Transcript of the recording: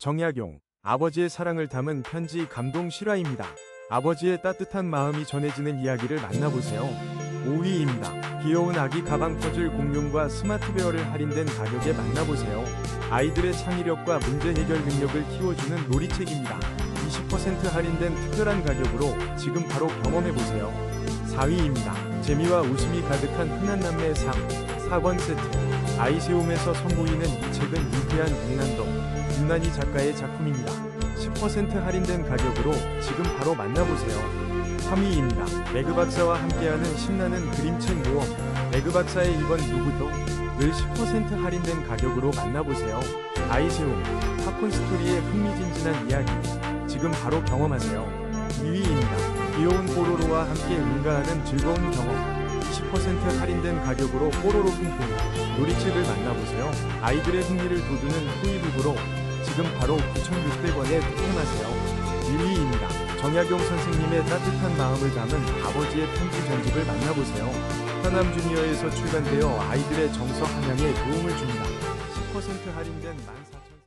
정약용, 아버지의 사랑을 담은 편지 감동 실화입니다. 아버지의 따뜻한 마음이 전해지는 이야기를 만나보세요. 5위입니다. 귀여운 아기 가방 퍼즐 공룡과 스마트베어를 할인된 가격에 만나보세요. 아이들의 창의력과 문제 해결 능력을 키워주는 놀이책입니다. 20% 할인된 특별한 가격으로 지금 바로 경험해보세요. 4위입니다. 재미와 웃음이 가득한 흔한 남매의 삶, 4권 세트. 아이세움에서 선보이는 이 책은 유쾌한 백난동, 김난희 작가의 작품입니다. 10% 할인된 가격으로 지금 바로 만나보세요. 3위입니다. 매그 박사와 함께하는 신나는 그림책 모험. 매그 박사의 이번 누구도 늘 10% 할인된 가격으로 만나보세요. 아이세움, 팝콘 스토리의 흥미진진한 이야기. 지금 바로 경험하세요. 2위입니다. 귀여운 뽀로로와 함께 응가하는 즐거운 경험. 20% 할인된 가격으로 뽀로로 핑퐁 놀이책을 만나보세요. 아이들의 흥미를 돋우는 후이북으로 지금 바로 9,600원에 득템하세요. 1위입니다. 정약용 선생님의 따뜻한 마음을 담은 아버지의 편지 전집을 만나보세요. 현암 주니어에서 출간되어 아이들의 정서 함양에 도움을 줍니다. 10% 할인된 14,000원.